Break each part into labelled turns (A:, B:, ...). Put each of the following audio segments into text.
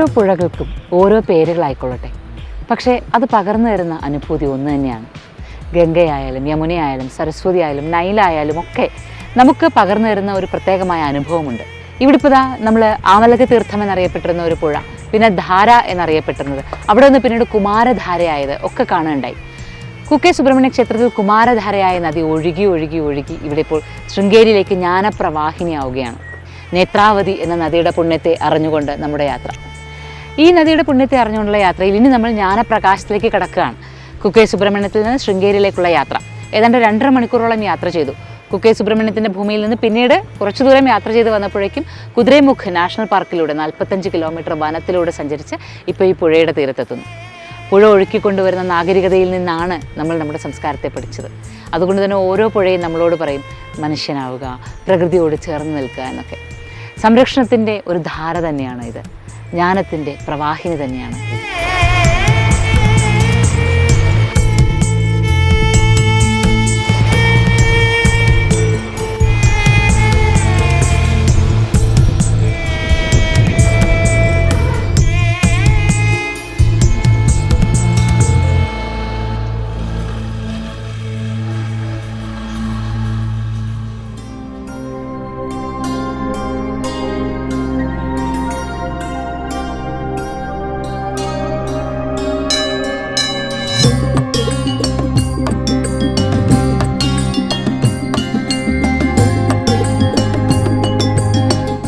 A: ഓരോ പുഴകൾക്കും ഓരോ പേരുകളായിക്കൊള്ളട്ടെ. പക്ഷേ അത് പകർന്നു തരുന്ന അനുഭൂതി ഒന്ന് തന്നെയാണ്. ഗംഗയായാലും യമുനയായാലും സരസ്വതി ആയാലും നൈലായാലും ഒക്കെ നമുക്ക് പകർന്നു തരുന്ന ഒരു പ്രത്യേകമായ അനുഭവമുണ്ട്. ഇവിടെ ഇപ്പോൾ ദാ നമ്മൾ ആമലക തീർത്ഥം എന്നറിയപ്പെട്ടിരുന്ന ഒരു പുഴ പിന്നെ ധാര എന്നറിയപ്പെട്ടിരുന്നത്. അവിടെ നിന്ന് പിന്നീട് കുമാരധാരയായത് ഒക്കെ കാണുകയുണ്ടായി കുക്കെ സുബ്രഹ്മണ്യ ക്ഷേത്രത്തിൽ കുമാരധാരയായ നദി ഒഴുകി ഒഴുകി ഒഴുകി ഇവിടെ ഇപ്പോൾ ശൃംഗേരിയിലേക്ക് ജ്ഞാനപ്രവാഹിനിയാവുകയാണ്. നേത്രാവതി എന്ന നദിയുടെ പുണ്യത്തെ അറിഞ്ഞുകൊണ്ട് നമ്മുടെ യാത്ര. ഈ നദിയുടെ പുണ്യത്തെ അറിഞ്ഞുകൊണ്ടുള്ള യാത്രയിൽ ഇനി നമ്മൾ ജ്ഞാനപ്രകാശത്തിലേക്ക് കിടക്കുകയാണ്. കുക്കെ സുബ്രഹ്മണ്യത്തിൽ നിന്ന് ശൃംഗേരിയിലേക്കുള്ള യാത്ര. ഏതാണ്ട് രണ്ടര മണിക്കൂറോളം യാത്ര ചെയ്തു. കുക്കെ സുബ്രഹ്മണ്യത്തിന്റെ ഭൂമിയിൽ നിന്ന് പിന്നീട് കുറച്ചു ദൂരം യാത്ര ചെയ്ത് വന്നപ്പോഴേക്കും കുതിരമുഖ് നാഷണൽ പാർക്കിലൂടെ നാൽപ്പത്തഞ്ച് കിലോമീറ്റർ വനത്തിലൂടെ സഞ്ചരിച്ച് ഇപ്പോൾ ഈ പുഴയുടെ തീരത്തെത്തുന്നു. പുഴ ഒഴുക്കിക്കൊണ്ടുവരുന്ന നാഗരികതയിൽ നിന്നാണ് നമ്മൾ നമ്മുടെ സംസ്കാരത്തെ പഠിച്ചത്. അതുകൊണ്ട് തന്നെ ഓരോ പുഴയും നമ്മളോട് പറയും മനുഷ്യനാവുക പ്രകൃതിയോട് ചേർന്ന് നിൽക്കുക എന്നൊക്കെ. സംരക്ഷണത്തിന്റെ ഒരു ധാര തന്നെയാണ് ഇത് ജ്ഞാനത്തിന്റെ പ്രവാഹിനി തന്നെയാണ്.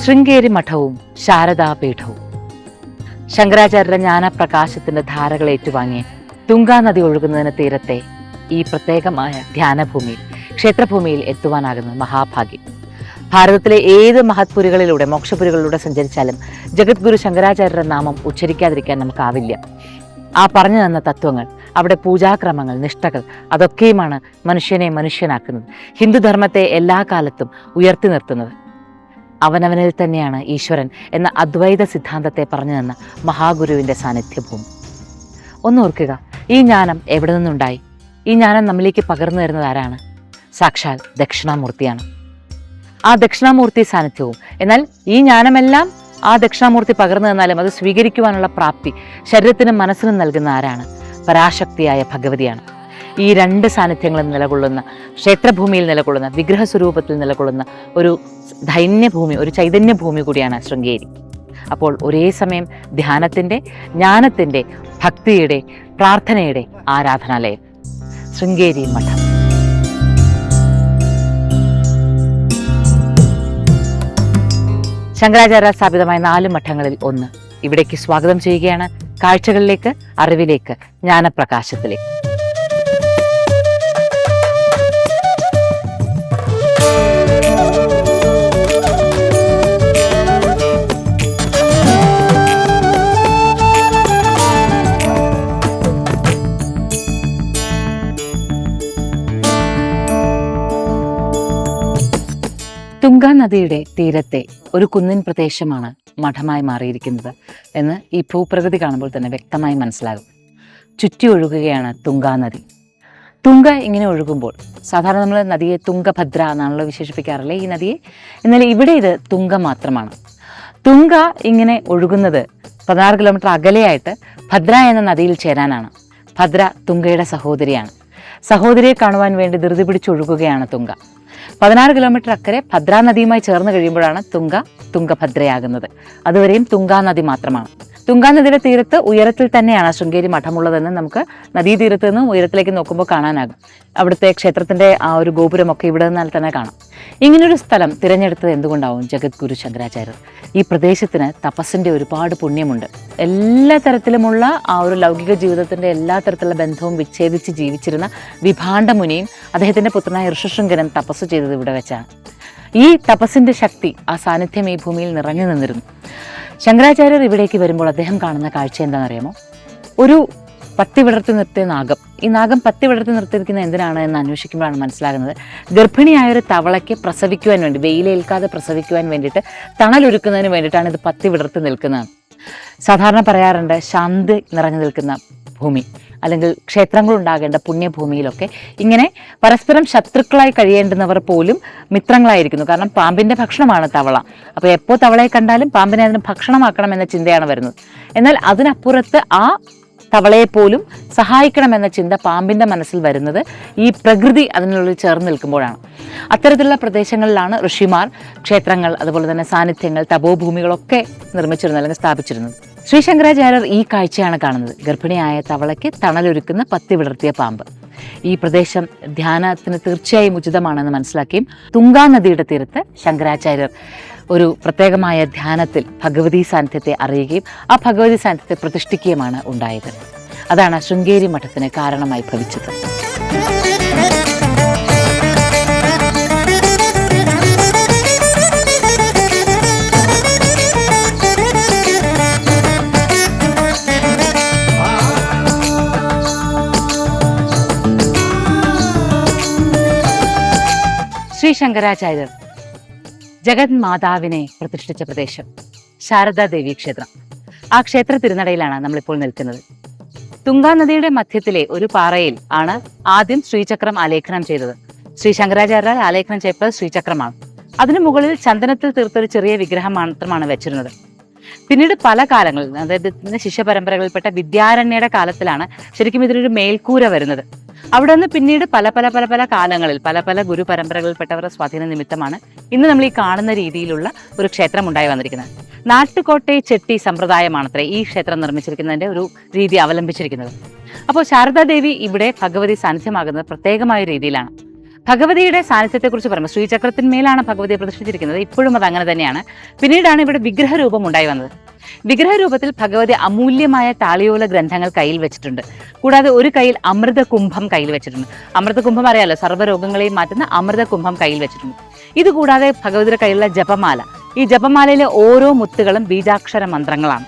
A: ശൃംഗേരി മഠവും ശാരദാപീഠവും. ശങ്കരാചാര്യ ജ്ഞാനപ്രകാശത്തിന്റെ ധാരകൾ ഏറ്റുവാങ്ങി തുങ്കാ നദി ഒഴുകുന്നതിന് തീരത്തെ ഈ പ്രത്യേകമായ ധ്യാനഭൂമിയിൽ ക്ഷേത്രഭൂമിയിൽ എത്തുവാനാകുന്ന മഹാഭാഗ്യം. ഭാരതത്തിലെ ഏത് മഹത്പുരികളിലൂടെ മോക്ഷപുരികളിലൂടെ സഞ്ചരിച്ചാലും ജഗദ്ഗുരു ശങ്കരാചാര്യരുടെ നാമം ഉച്ചരിക്കാതിരിക്കാൻ നമുക്കാവില്ല. ആ പറഞ്ഞു തന്ന തത്വങ്ങൾ അവിടെ പൂജാക്രമങ്ങൾ നിഷ്ഠകൾ അതൊക്കെയുമാണ് മനുഷ്യനെ മനുഷ്യനാക്കുന്നത്. ഹിന്ദുധർമ്മത്തെ എല്ലാ കാലത്തും ഉയർത്തി നിർത്തുന്നത്. അവനവനിൽ തന്നെയാണ് ഈശ്വരൻ എന്ന അദ്വൈത സിദ്ധാന്തത്തെ പറഞ്ഞു തന്ന മഹാഗുരുവിന്റെ സാന്നിധ്യഭൂമി. ഒന്നോർക്കുക ഈ ജ്ഞാനം എവിടെ നിന്നുണ്ടായി? ഈ ജ്ഞാനം നമ്മിലേക്ക് പകർന്നു തരുന്നത് ആരാണ്? സാക്ഷാൽ ദക്ഷിണാമൂർത്തിയാണ്. ആ ദക്ഷിണാമൂർത്തി സാന്നിധ്യവും എന്നാൽ ഈ ജ്ഞാനമെല്ലാം ആ ദക്ഷിണാമൂർത്തി പകർന്നു തന്നാലും അത് സ്വീകരിക്കുവാനുള്ള പ്രാപ്തി ശരീരത്തിനും മനസ്സിനും നൽകുന്ന ആരാണ്? പരാശക്തിയായ ഭഗവതിയാണ്. ഈ രണ്ട് സാന്നിധ്യങ്ങളും നിലകൊള്ളുന്ന ക്ഷേത്രഭൂമിയിൽ നിലകൊള്ളുന്ന വിഗ്രഹ സ്വരൂപത്തിൽ നിലകൊള്ളുന്ന ഒരു ധൈന്യഭൂമി ഒരു ചൈതന്യഭൂമി കൂടിയാണ് ശൃംഗേരി. അപ്പോൾ ഒരേ സമയം ധ്യാനത്തിന്റെ ജ്ഞാനത്തിന്റെ ഭക്തിയുടെ പ്രാർത്ഥനയുടെ ആരാധനാലയം ശൃംഗേരി മഠം. ശങ്കരാചാര്യ സ്ഥാപിതമായ നാല് മഠങ്ങളിൽ ഒന്ന്. ഇവിടേക്ക് സ്വാഗതം ചെയ്യുകയാണ്. കാഴ്ചകളിലേക്ക് അറിവിലേക്ക് ജ്ഞാനപ്രകാശത്തിലേക്ക്. നദിയുടെ തീരത്തെ ഒരു കുന്നിൻ പ്രദേശമാണ് മഠമായി മാറിയിരിക്കുന്നത് എന്ന് ഈ ഭൂപ്രകൃതി കാണുമ്പോൾ തന്നെ വ്യക്തമായി മനസ്സിലാകും. ചുറ്റി ഒഴുകുകയാണ് തുങ്കാ നദി. തുങ്ക ഇങ്ങനെ ഒഴുകുമ്പോൾ സാധാരണ നമ്മൾ നദിയെ തുങ്കഭദ്ര എന്നാണല്ലോ വിശേഷിപ്പിക്കാറില്ലേ ഈ നദിയെ? എന്നാൽ ഇവിടെ ഇത് തുങ്ക മാത്രമാണ്. തുങ്ക ഇങ്ങനെ ഒഴുകുന്നത് പതിനാറ് കിലോമീറ്റർ അകലെയായിട്ട് ഭദ്ര എന്ന നദിയിൽ ചേരാനാണ്. ഭദ്ര തുങ്കയുടെ സഹോദരിയാണ്. സഹോദരിയെ കാണുവാൻ വേണ്ടി ധൃതി പിടിച്ചൊഴുകുകയാണ് തുങ്ക. പതിനാറ് കിലോമീറ്റർ അക്കരെ ഭദ്രാ നദിയുമായി ചേർന്ന് കഴിയുമ്പോഴാണ് തുങ്ക തുങ്കഭദ്രയാകുന്നത്. അതുവരെയും തുങ്കാ നദി മാത്രമാണ്. തുങ്കാ നദിയുടെ തീരത്ത് ഉയരത്തിൽ തന്നെയാണ് ശൃംഗേരി മഠമുള്ളതെന്ന് നമുക്ക് നദീതീരത്ത് നിന്നും ഉയരത്തിലേക്ക് നോക്കുമ്പോൾ കാണാനാകും. അവിടുത്തെ ക്ഷേത്രത്തിന്റെ ആ ഒരു ഗോപുരമൊക്കെ ഇവിടെ നിന്നാൽ തന്നെ കാണാം. ഇങ്ങനൊരു സ്ഥലം തിരഞ്ഞെടുത്തത് എന്തുകൊണ്ടാവും ജഗദ്ഗുരു ശങ്കരാചാര്യർ? ഈ പ്രദേശത്തിന് തപസ്സിന്റെ ഒരുപാട് പുണ്യമുണ്ട്. എല്ലാ തരത്തിലുമുള്ള ആ ഒരു ലൗകിക ജീവിതത്തിന്റെ എല്ലാ തരത്തിലുള്ള ബന്ധവും വിച്ഛേദിച്ച് ജീവിച്ചിരുന്ന വിഭാണ്ഡ മുനിയും അദ്ദേഹത്തിന്റെ പുത്രനായ ഋഷശൃംഗനും തപസ് ചെയ്തത് ഇവിടെ വെച്ചാണ്. ഈ തപസ്സിന്റെ ശക്തി ആ സാന്നിധ്യം ഈ ഭൂമിയിൽ നിറഞ്ഞു നിന്നിരുന്നു. ശങ്കരാചാര്യർ ഇവിടേക്ക് വരുമ്പോൾ അദ്ദേഹം കാണുന്ന കാഴ്ച എന്താണെന്നറിയാമോ? ഒരു പത്തി വിടർത്തി നിർത്തിയ നാഗം. ഈ നാഗം പത്തി വിടർത്തി നിർത്തിയിരിക്കുന്ന എന്തിനാണ് എന്ന് അന്വേഷിക്കുമ്പോഴാണ് മനസ്സിലാകുന്നത്. ഗർഭിണിയായ ഒരു തവളയ്ക്ക് പ്രസവിക്കുവാൻ വേണ്ടി വെയിലേൽക്കാതെ പ്രസവിക്കുവാൻ വേണ്ടിയിട്ട് തണലൊരുക്കുന്നതിന് വേണ്ടിയിട്ടാണ് ഇത് പത്തി വിടർത്തി നിൽക്കുന്നത്. സാധാരണ പറയാറുണ്ട് ശാന്തി നിറഞ്ഞു നിൽക്കുന്ന ഭൂമി. അല്ലെങ്കിൽ ക്ഷേത്രങ്ങൾ ഉണ്ടാകേണ്ട പുണ്യഭൂമിയിലൊക്കെ ഇങ്ങനെ പരസ്പരം ശത്രുക്കളായി കഴിയേണ്ടുന്നവർ പോലും മിത്രങ്ങളായിരിക്കുന്നു. കാരണം പാമ്പിന്റെ ഭക്ഷണമാണ് തവള. അപ്പോൾ എപ്പോൾ തവളയെ കണ്ടാലും പാമ്പിനെ അതിന് ഭക്ഷണമാക്കണം എന്ന ചിന്തയാണ് വരുന്നത്. എന്നാൽ അതിനപ്പുറത്ത് ആ തവളയെ പോലും സഹായിക്കണമെന്ന ചിന്ത പാമ്പിന്റെ മനസ്സിൽ വരുന്നത് ഈ പ്രകൃതി അതിനുള്ളിൽ ചേർന്ന് നിൽക്കുമ്പോഴാണ്. അത്തരത്തിലുള്ള പ്രദേശങ്ങളിലാണ് ഋഷിമാർ ക്ഷേത്രങ്ങൾ അതുപോലെ തന്നെ സാന്നിധ്യങ്ങൾ തപോഭൂമികളൊക്കെ നിർമ്മിച്ചിരുന്നത് അല്ലെങ്കിൽ സ്ഥാപിച്ചിരുന്നത്. ശ്രീ ശങ്കരാചാര്യർ ഈ കാഴ്ചയാണ് കാണുന്നത്. ഗർഭിണിയായ തവളയ്ക്ക് തണലൊരുക്കുന്ന പത്തി വിടർത്തിയ പാമ്പ്. ഈ പ്രദേശം ധ്യാനത്തിന് തീർച്ചയായും ഉചിതമാണെന്ന് മനസ്സിലാക്കിയും തുങ്കാ നദിയുടെ തീരത്ത് ശങ്കരാചാര്യർ ഒരു പ്രത്യേകമായ ധ്യാനത്തിൽ ഭഗവതി സാന്നിധ്യത്തെ അറിയുകയും ആ ഭഗവതി സാന്നിധ്യത്തെ പ്രതിഷ്ഠിക്കുകയുമാണ് ഉണ്ടായത്. അതാണ് ശൃംഗേരി മഠത്തിന് കാരണമായി ഭവിച്ചത്. ശങ്കരാചാര്യർ ജഗത് മാതാവിനെ പ്രതിഷ്ഠിച്ച പ്രദേശം ശാരദാ ദേവി ക്ഷേത്രം. ആ ക്ഷേത്ര തിരുനടയിലാണ് നമ്മളിപ്പോൾ നിൽക്കുന്നത്. തുങ്കാ നദിയുടെ മധ്യത്തിലെ ഒരു പാറയിൽ ആണ് ആദ്യം ശ്രീചക്രം ആലേഖനം ചെയ്തത്. ശ്രീ ശങ്കരാചാര്യർ ആലേഖനം ചെയ്യപ്പെട്ടത് ശ്രീചക്രമാണ്. അതിനു മുകളിൽ ചന്ദനത്തിൽ തീർത്തൊരു ചെറിയ വിഗ്രഹം മാത്രമാണ് വെച്ചിരുന്നത്. പിന്നീട് പല കാലങ്ങളിൽ അതായത് ഇതിന്റെ ശിഷ്യ പരമ്പരകളിൽപ്പെട്ട വിദ്യാരണ്യയുടെ കാലത്തിലാണ് ശരിക്കും ഇതിനൊരു മേൽക്കൂര വരുന്നത്. അവിടെ നിന്ന് പിന്നീട് പല പല പല പല കാലങ്ങളിൽ പല പല ഗുരു പരമ്പരകളിൽപ്പെട്ടവരുടെ സ്വാധീന നിമിത്തമാണ് ഇന്ന് നമ്മൾ ഈ കാണുന്ന രീതിയിലുള്ള ഒരു ക്ഷേത്രം ഉണ്ടായി വന്നിരിക്കുന്നത്. നാട്ടുകോട്ടെ ചെട്ടി സമ്പ്രദായമാണത്രേ ഈ ക്ഷേത്രം നിർമ്മിച്ചിരിക്കുന്നതിന്റെ ഒരു രീതി അവലംബിച്ചിരിക്കുന്നത്. അപ്പോൾ ശാരദാദേവി ഇവിടെ ഭഗവതി സാന്നിധ്യമാകുന്നത് പ്രത്യേകമായ രീതിയിലാണ്. ഭഗവതിയുടെ സാന്നിധ്യത്തെക്കുറിച്ച് പറയുമ്പോൾ ശ്രീചക്രത്തിന്മേലാണ് ഭഗവതിയെ പ്രതിഷ്ഠിച്ചിരിക്കുന്നത്. ഇപ്പോഴും അത് അങ്ങനെ തന്നെയാണ്. പിന്നീടാണ് ഇവിടെ വിഗ്രഹരൂപം ഉണ്ടായി വന്നത്. വിഗ്രഹരൂപത്തിൽ ഭഗവതി അമൂല്യമായ താളിയോല ഗ്രന്ഥങ്ങൾ കയ്യിൽ വെച്ചിട്ടുണ്ട്. കൂടാതെ ഒരു കയ്യിൽ അമൃത കുംഭം കയ്യിൽ വെച്ചിട്ടുണ്ട്. അമൃത കുംഭം അറിയാലോ? സർവരോഗങ്ങളെയും മാറ്റുന്ന അമൃത കുംഭം കയ്യിൽ വെച്ചിട്ടുണ്ട്. ഇതുകൂടാതെ ഭഗവതിയുടെ കയ്യിലുള്ള ജപമാല. ഈ ജപമാലയിലെ ഓരോ മുത്തുകളും ബീജാക്ഷര മന്ത്രങ്ങളാണ്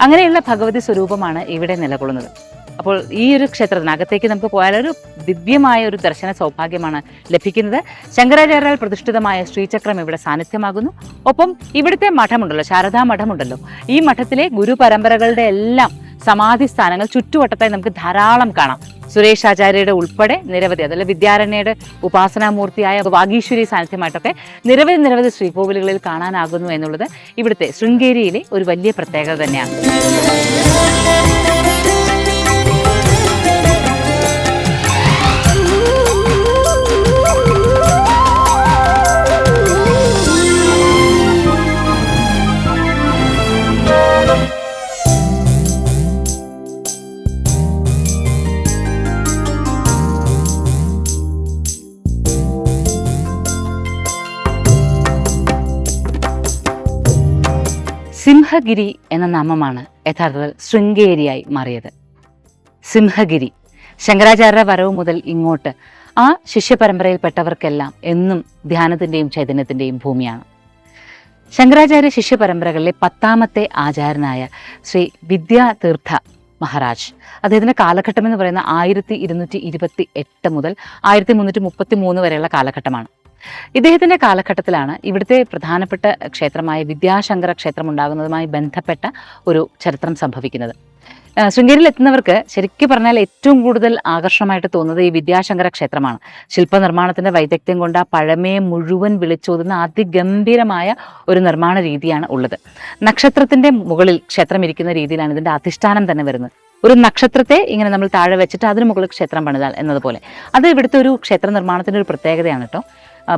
A: അങ്ങനെയുള്ള ഭഗവതി സ്വരൂപമാണ് ഇവിടെ നിലകൊള്ളുന്നത്. അപ്പോൾ ഈ ഒരു ക്ഷേത്രത്തിനകത്തേക്ക് നമുക്ക് പോയാൽ ഒരു ദിവ്യമായ ഒരു ദർശന സൗഭാഗ്യമാണ് ലഭിക്കുന്നത്. ശങ്കരാചാര്യാൽ പ്രതിഷ്ഠിതമായ ശ്രീചക്രം ഇവിടെ സാന്നിധ്യമാകുന്നു. ഒപ്പം ഇവിടുത്തെ മഠമുണ്ടല്ലോ ശാരദാ മഠമുണ്ടല്ലോ. ഈ മഠത്തിലെ ഗുരു പരമ്പരകളുടെ എല്ലാം സമാധി സ്ഥാനങ്ങൾ ചുറ്റുവട്ടത്തായി നമുക്ക് ധാരാളം കാണാം. സുരേഷ് ആചാര്യയുടെ ഉൾപ്പെടെ നിരവധി അതല്ല വിദ്യാരണ്യയുടെ ഉപാസനാമൂർത്തിയായ വാഗീശ്വരി സാന്നിധ്യമായിട്ടൊക്കെ നിരവധി നിരവധി ശ്രീകോവിലുകളിൽ കാണാനാകുന്നു എന്നുള്ളത് ഇവിടുത്തെ ശൃംഗേരിയിലെ ഒരു വലിയ പ്രത്യേകത തന്നെയാണ്. സിംഹഗിരി എന്ന നാമമാണ് യഥാർത്ഥത്തിൽ ശൃംഗേരിയായി മാറിയത്. സിംഹഗിരി ശങ്കരാചാര്യ വരവ് മുതൽ ഇങ്ങോട്ട് ആ ശിഷ്യപരമ്പരയിൽപ്പെട്ടവർക്കെല്ലാം എന്നും ധ്യാനത്തിന്റെയും ചൈതന്യത്തിന്റെയും ഭൂമിയാണ്. ശങ്കരാചാര്യ ശിഷ്യപരമ്പരകളിലെ പത്താമത്തെ ആചാര്യനായ ശ്രീ വിദ്യാതീർത്ഥ മഹാരാജ് അദ്ദേഹത്തിന്റെ കാലഘട്ടം എന്ന് പറയുന്ന ആയിരത്തി ഇരുന്നൂറ്റി ഇരുപത്തി എട്ട് മുതൽ ആയിരത്തി മുന്നൂറ്റി മുപ്പത്തി മൂന്ന് വരെയുള്ള കാലഘട്ടമാണ്. ഇദ്ദേഹത്തിന്റെ കാലഘട്ടത്തിലാണ് ഇവിടുത്തെ പ്രധാനപ്പെട്ട ക്ഷേത്രമായ വിദ്യാശങ്കര ക്ഷേത്രം ഉണ്ടാകുന്നതുമായി ബന്ധപ്പെട്ട ഒരു ചരിത്രം സംഭവിക്കുന്നത്. ശൃംഗേരിയിൽ എത്തുന്നവർക്ക് ശരിക്കും പറഞ്ഞാൽ ഏറ്റവും കൂടുതൽ ആകർഷണമായിട്ട് തോന്നുന്നത് ഈ വിദ്യാശങ്കര ക്ഷേത്രമാണ്. ശില്പനിർമ്മാണത്തിന്റെ വൈദഗ്ധ്യം കൊണ്ട് ആ പഴമയെ മുഴുവൻ വിളിച്ചോതുന്ന അതിഗംഭീരമായ ഒരു നിർമ്മാണ രീതിയാണ് ഉള്ളത്. നക്ഷത്രത്തിന്റെ മുകളിൽ ക്ഷേത്രം ഇരിക്കുന്ന രീതിയിലാണ് ഇതിന്റെ അധിഷ്ഠാനം തന്നെ വരുന്നത്. ഒരു നക്ഷത്രത്തെ ഇങ്ങനെ നമ്മൾ താഴെ വെച്ചിട്ട് അതിന് മുകളിൽ ക്ഷേത്രം പണിതാൽ എന്നതുപോലെ. അത് ഇവിടുത്തെ ഒരു ക്ഷേത്ര നിർമ്മാണത്തിന്റെ ഒരു പ്രത്യേകതയാണ് കേട്ടോ.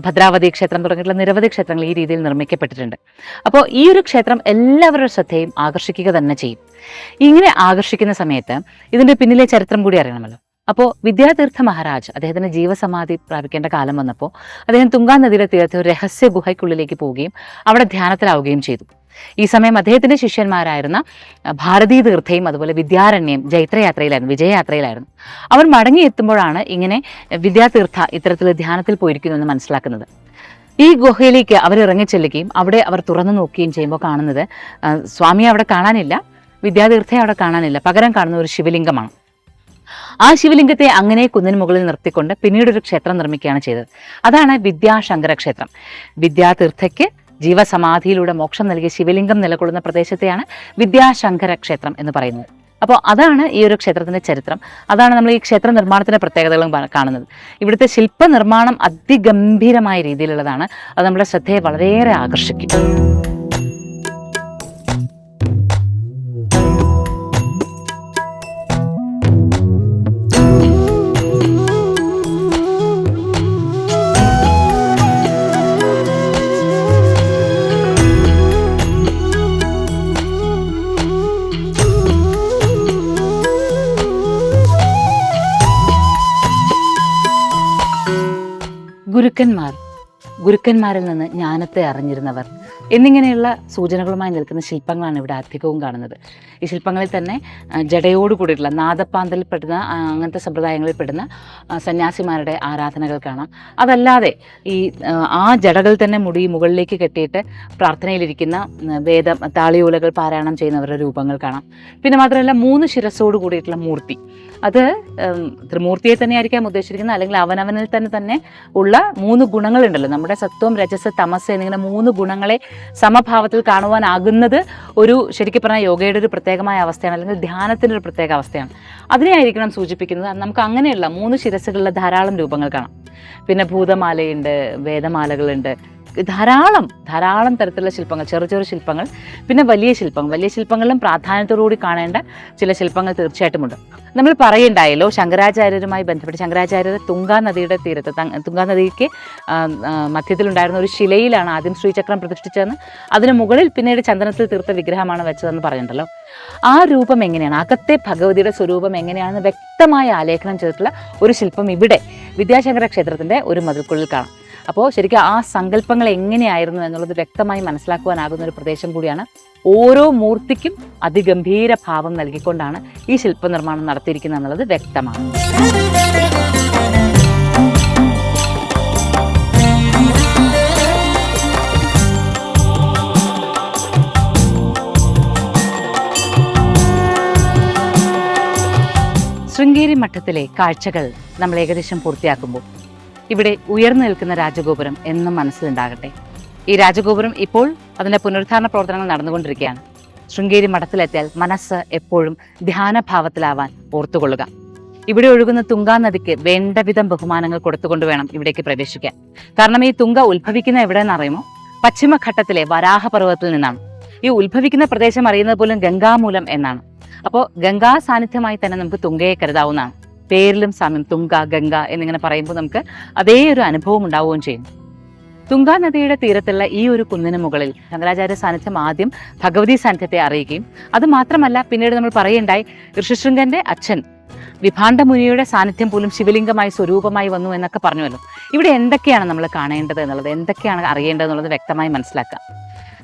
A: ഭദ്രാവതി ക്ഷേത്രം തുടങ്ങിയിട്ടുള്ള നിരവധി ക്ഷേത്രങ്ങൾ ഈ രീതിയിൽ നിർമ്മിക്കപ്പെട്ടിട്ടുണ്ട്. അപ്പോൾ ഈ ഒരു ക്ഷേത്രം എല്ലാവരുടെ ശ്രദ്ധയും ആകർഷിക്കുക തന്നെ ചെയ്യും. ഇങ്ങനെ ആകർഷിക്കുന്ന സമയത്ത് ഇതിന്റെ പിന്നിലെ ചരിത്രം കൂടി അറിയണമല്ലോ. അപ്പോൾ വിദ്യാതീർത്ഥ മഹാരാജ് അദ്ദേഹത്തിന് ജീവസമാധി പ്രാപിക്കേണ്ട കാലം വന്നപ്പോൾ അദ്ദേഹം തുങ്കാ നദിയിലെ ഒരു രഹസ്യ ഗുഹയ്ക്കുള്ളിലേക്ക് പോവുകയും അവിടെ ധ്യാനത്തിലാവുകയും ചെയ്തു. ഈ സമയം അദ്ദേഹത്തിന്റെ ശിഷ്യന്മാരായിരുന്ന ഭാരതീ തീർത്ഥയും അതുപോലെ വിദ്യാരണ്യം ജൈത്രയാത്രയിലായിരുന്നു വിജയയാത്രയിലായിരുന്നു. അവർ മടങ്ങിയെത്തുമ്പോഴാണ് ഇങ്ങനെ വിദ്യാതീർത്ഥ ഇത്തരത്തിൽ ധ്യാനത്തിൽ പോയിരിക്കുന്നു എന്ന് മനസ്സിലാക്കുന്നത്. ഈ ഗുഹയിലേക്ക് അവർ ഇറങ്ങിച്ചെല്ലുകയും അവിടെ അവർ തുറന്നു നോക്കുകയും ചെയ്യുമ്പോൾ കാണുന്നത് സ്വാമി സ്വാമിയെ അവിടെ കാണാനില്ല വിദ്യാതീർത്ഥയെ അവിടെ കാണാനില്ല പകരം കാണുന്ന ഒരു ശിവലിംഗമാണ്. ആ ശിവലിംഗത്തെ അങ്ങനെ കുന്നിന് മുകളിൽ നിർത്തിക്കൊണ്ട് പിന്നീട് ഒരു ക്ഷേത്രം നിർമ്മിക്കുകയാണ് ചെയ്തത്. അതാണ് വിദ്യാശങ്കര ക്ഷേത്രം വിദ്യാതീർത്ഥയ്ക്ക് ജീവസമാധിയിലൂടെ മോക്ഷം നൽകിയ ശിവലിംഗം നിലകൊള്ളുന്ന പ്രദേശത്തെയാണ് വിദ്യാശങ്കര ക്ഷേത്രം എന്ന് പറയുന്നത്. അപ്പോൾ അതാണ് ഈ ഒരു ക്ഷേത്രത്തിന്റെ ചരിത്രം. അതാണ് നമ്മൾ ഈ ക്ഷേത്ര നിർമ്മാണത്തിന്റെ പ്രത്യേകതകളും കാണുന്നത്. ഇവിടുത്തെ ശില്പനിർമ്മാണം അതിഗംഭീരമായ രീതിയിലുള്ളതാണ്. അത് നമ്മുടെ ശ്രദ്ധയെ വളരെയേറെ ആകർഷിക്കും. ഗുരുക്കന്മാർ. ഗുരുക്കന്മാരിൽ നിന്ന് ജ്ഞാനത്തെ അറിഞ്ഞിരുന്നവർ. എന്നിങ്ങനെയുള്ള സൂചനകളുമായി നിൽക്കുന്ന ശില്പങ്ങളാണ് ഇവിടെ അധികവും കാണുന്നത്. ഈ ശില്പങ്ങളിൽ തന്നെ ജടയോട് കൂടിയിട്ടുള്ള നാദപ്പാന്തലിൽ പെടുന്ന അങ്ങനത്തെ സമ്പ്രദായങ്ങളിൽ പെടുന്ന സന്യാസിമാരുടെ ആരാധനകൾ കാണാം. അതല്ലാതെ ഈ ആ, ജടകൾ തന്നെ മുടി മുകളിലേക്ക് കെട്ടിയിട്ട് പ്രാർത്ഥനയിലിരിക്കുന്ന വേദ താളിയോലകൾ പാരായണം ചെയ്യുന്നവരുടെ രൂപങ്ങൾ കാണാം. പിന്നെ മാത്രമല്ല മൂന്ന് ശിരസോട് കൂടിയിട്ടുള്ള മൂർത്തി. അത് ത്രിമൂർത്തിയെ തന്നെ ആയിരിക്കാം ഉദ്ദേശിച്ചിരിക്കുന്നത്. അല്ലെങ്കിൽ അവനവനിൽ തന്നെ തന്നെ ഉള്ള മൂന്ന് ഗുണങ്ങളുണ്ടല്ലോ. നമ്മുടെ സത്വം രജസ് തമസ് എന്നിങ്ങനെ മൂന്ന് ഗുണങ്ങളെ സമഭാവത്തിൽ കാണുവാനാകുന്നത് ഒരു ശരിക്കും പറഞ്ഞാൽ യോഗയുടെ ഒരു പ്രത്യേകമായ അവസ്ഥയാണ് അല്ലെങ്കിൽ ധ്യാനത്തിന്റെ ഒരു പ്രത്യേക അവസ്ഥയാണ്. അതിനെയായിരിക്കണം സൂചിപ്പിക്കുന്നത്. നമുക്ക് അങ്ങനെയുള്ള മൂന്ന് ശിരസ്സുകളിലെ ധാരാളം രൂപങ്ങൾ കാണാം. പിന്നെ ഭൂതമാലയുണ്ട് വേദമാലകളുണ്ട് ധാരാളം ധാരാളം തരത്തിലുള്ള ശില്പങ്ങൾ ചെറു ചെറു ശില്പങ്ങൾ പിന്നെ വലിയ ശില്പങ്ങൾ. വലിയ ശില്പങ്ങളിലും പ്രാധാന്യത്തോടുകൂടി കാണേണ്ട ചില ശില്പങ്ങൾ തീർച്ചയായിട്ടുമുണ്ട് നമ്മൾ പറയുണ്ടായല്ലോ ശങ്കരാചാര്യരുമായി ബന്ധപ്പെട്ട് ശങ്കരാചാര്യർ തുങ്കാ നദിയുടെ തീരത്ത് തുങ്കാ നദിക്ക് മധ്യത്തിലുണ്ടായിരുന്ന ഒരു ശിലയിലാണ് ആദ്യം ശ്രീചക്രം പ്രതിഷ്ഠിച്ചതെന്ന്. അതിന് മുകളിൽ പിന്നീട് ചന്ദനത്തിൽ തീർത്ത വിഗ്രഹമാണ് വെച്ചതെന്ന് പറയുന്നുണ്ടല്ലോ ആ രൂപം എങ്ങനെയാണ്? അകത്തെ ഭഗവതിയുടെ സ്വരൂപം എങ്ങനെയാണെന്ന് വ്യക്തമായി ആലേഖനം ചെയ്തിട്ടുള്ള ഒരു ശില്പം ഇവിടെ വിദ്യാശങ്കര ക്ഷേത്രത്തിന്റെ ഒരു മതിൽക്കുള്ളിൽ കാണാം. അപ്പോൾ ശരിക്കും ആ സങ്കല്പങ്ങൾ എങ്ങനെയായിരുന്നു എന്നുള്ളത് വ്യക്തമായി മനസ്സിലാക്കുവാനാകുന്ന ഒരു പ്രദേശം കൂടിയാണ്. ഓരോ മൂർത്തിക്കും അതിഗംഭീര ഭാവം നൽകിക്കൊണ്ടാണ് ഈ ശില്പനിർമ്മാണം നടത്തിയിരിക്കുന്നത് എന്നുള്ളത് വ്യക്തമാണ്. ശൃംഗേരി മഠത്തിലെ കാഴ്ചകൾ നമ്മൾ ഏകദേശം പൂർത്തിയാക്കുമ്പോൾ ഇവിടെ ഉയർന്നു നിൽക്കുന്ന രാജഗോപുരം എന്നും മനസ്സിലുണ്ടാകട്ടെ. ഈ രാജഗോപുരം ഇപ്പോൾ അതിന്റെ പുനരുദ്ധാരണ പ്രവർത്തനങ്ങൾ നടന്നുകൊണ്ടിരിക്കുകയാണ്. ശൃംഗേരി മഠത്തിലെത്തിയാൽ മനസ്സ് എപ്പോഴും ധ്യാനഭാവത്തിലാവാൻ ഓർത്തുകൊള്ളുക. ഇവിടെ ഒഴുകുന്ന തുങ്കാ നദിക്ക് വേണ്ടവിധം ബഹുമാനങ്ങൾ കൊടുത്തുകൊണ്ട് വേണം ഇവിടേക്ക് പ്രവേശിക്കാൻ. കാരണം ഈ തുങ്ക ഉത്ഭവിക്കുന്ന എവിടെയെന്ന് അറിയുമോ? പശ്ചിമഘട്ടത്തിലെ വരാഹപർവതത്തിൽ നിന്നാണ്. ഈ ഉത്ഭവിക്കുന്ന പ്രദേശം അറിയുന്നത് പോലും ഗംഗാമൂലം എന്നാണ്. അപ്പോൾ ഗംഗാ സാന്നിധ്യമായി തന്നെ നമുക്ക് തുങ്കയെ കരുതാവുന്നതാണ്. പേരിലും സാമ്യം തുങ്ക ഗംഗ എന്നിങ്ങനെ പറയുമ്പോൾ നമുക്ക് അതേ ഒരു അനുഭവം ഉണ്ടാവുകയും ചെയ്യും. തുങ്ക നദിയുടെ തീരത്തുള്ള ഈ ഒരു കുന്നിന് മുകളിൽ ശങ്കരാചാര്യ സാന്നിധ്യം ആദ്യം ഭഗവതി സാന്നിധ്യത്തെ അറിയിക്കുകയും അത് മാത്രമല്ല പിന്നീട് നമ്മൾ പറയുണ്ടായി ഋഷിശൃംഗന്റെ അച്ഛൻ വിഭാണ്ഡ മുനിയുടെ സാന്നിധ്യം പോലും ശിവലിംഗമായി സ്വരൂപമായി വന്നു എന്നൊക്കെ പറഞ്ഞുവല്ലോ. ഇവിടെ എന്തൊക്കെയാണ് നമ്മൾ കാണേണ്ടത് എന്നുള്ളത് എന്തൊക്കെയാണ് അറിയേണ്ടത് എന്നുള്ളത് വ്യക്തമായി മനസ്സിലാക്കാം.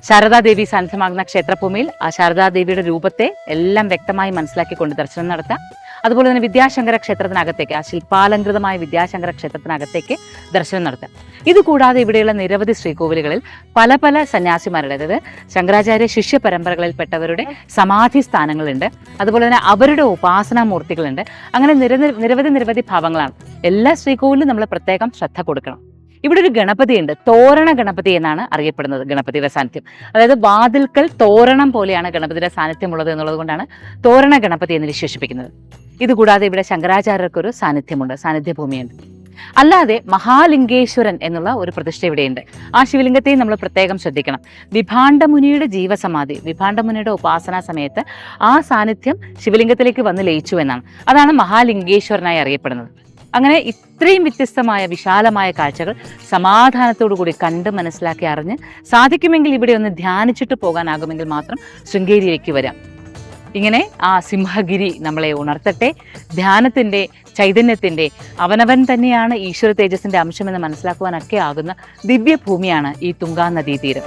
A: ശാരദാദേവി സാന്നിധ്യമാകുന്ന ക്ഷേത്രഭൂമിയിൽ ആ ശാരദാദേവിയുടെ രൂപത്തെ എല്ലാം വ്യക്തമായി മനസ്സിലാക്കി കൊണ്ട് ദർശനം നടത്താം. അതുപോലെ തന്നെ വിദ്യാശങ്കര ക്ഷേത്രത്തിനകത്തേക്ക് ആ ശില്പാലങ്കൃതമായ വിദ്യാശങ്കര ക്ഷേത്രത്തിനകത്തേക്ക് ദർശനം നടത്താം. ഇതുകൂടാതെ ഇവിടെയുള്ള നിരവധി ശ്രീകോവിലുകളിൽ പല പല സന്യാസിമാരുടെ അതായത് ശങ്കരാചാര്യ ശിഷ്യ പരമ്പരകളിൽപ്പെട്ടവരുടെ സമാധി സ്ഥാനങ്ങളുണ്ട്. അതുപോലെ തന്നെ അവരുടെ ഉപാസനാ മൂർത്തികളുണ്ട്. അങ്ങനെ നിരവധി നിരവധി ഭാവങ്ങളാണ്. എല്ലാ ശ്രീകോവിലും നമ്മൾ പ്രത്യേകം ശ്രദ്ധ കൊടുക്കണം. ഇവിടെ ഒരു ഗണപതി ഉണ്ട്. തോരണ ഗണപതി എന്നാണ് അറിയപ്പെടുന്നത് ഗണപതിയുടെ സാന്നിധ്യം. അതായത് വാതിൽക്കൽ തോരണം പോലെയാണ് ഗണപതിയുടെ സാന്നിധ്യം ഉള്ളത് എന്നുള്ളത് കൊണ്ടാണ് തോരണ ഗണപതി എന്ന് വിശേഷിപ്പിക്കുന്നത്. ഇതുകൂടാതെ ഇവിടെ ശങ്കരാചാര്യർക്കൊരു സാന്നിധ്യമുണ്ട് സാന്നിധ്യ ഭൂമിയുണ്ട് അല്ലാതെ മഹാലിംഗേശ്വരൻ എന്നുള്ള ഒരു പ്രതിഷ്ഠ ഇവിടെയുണ്ട്. ആ ശിവലിംഗത്തെയും നമ്മൾ പ്രത്യേകം ശ്രദ്ധിക്കണം. വിഭാണ്ഡമുനിയുടെ ജീവസമാധി വിഭാണ്ഡമുനിയുടെ ഉപാസനാ സമയത്ത് ആ സാന്നിധ്യം ശിവലിംഗത്തിലേക്ക് വന്ന് ലയിച്ചു എന്നാണ്. അതാണ് മഹാലിംഗേശ്വരനായി അറിയപ്പെടുന്നത്. അങ്ങനെ ഇത്രയും വ്യത്യസ്തമായ വിശാലമായ കാഴ്ചകൾ സമാധാനത്തോടു കൂടി കണ്ട് മനസ്സിലാക്കി അറിഞ്ഞ് സാധിക്കുമെങ്കിൽ ഇവിടെ ഒന്ന് ധ്യാനിച്ചിട്ട് പോകാനാകുമെങ്കിൽ മാത്രം ശൃംഗേരിയിലേക്ക് വരാം. ഇങ്ങനെ ആ സിംഹഗിരി നമ്മളെ ഉണർത്തട്ടെ. ധ്യാനത്തിന്റെ ചൈതന്യത്തിന്റെ അവനവൻ തന്നെയാണ് ഈശ്വര തേജസ്സിന്റെ അംശമെന്ന് മനസ്സിലാക്കുവാനൊക്കെ ആകുന്ന ദിവ്യഭൂമിയാണ് ഈ തുങ്കാ നദീതീരം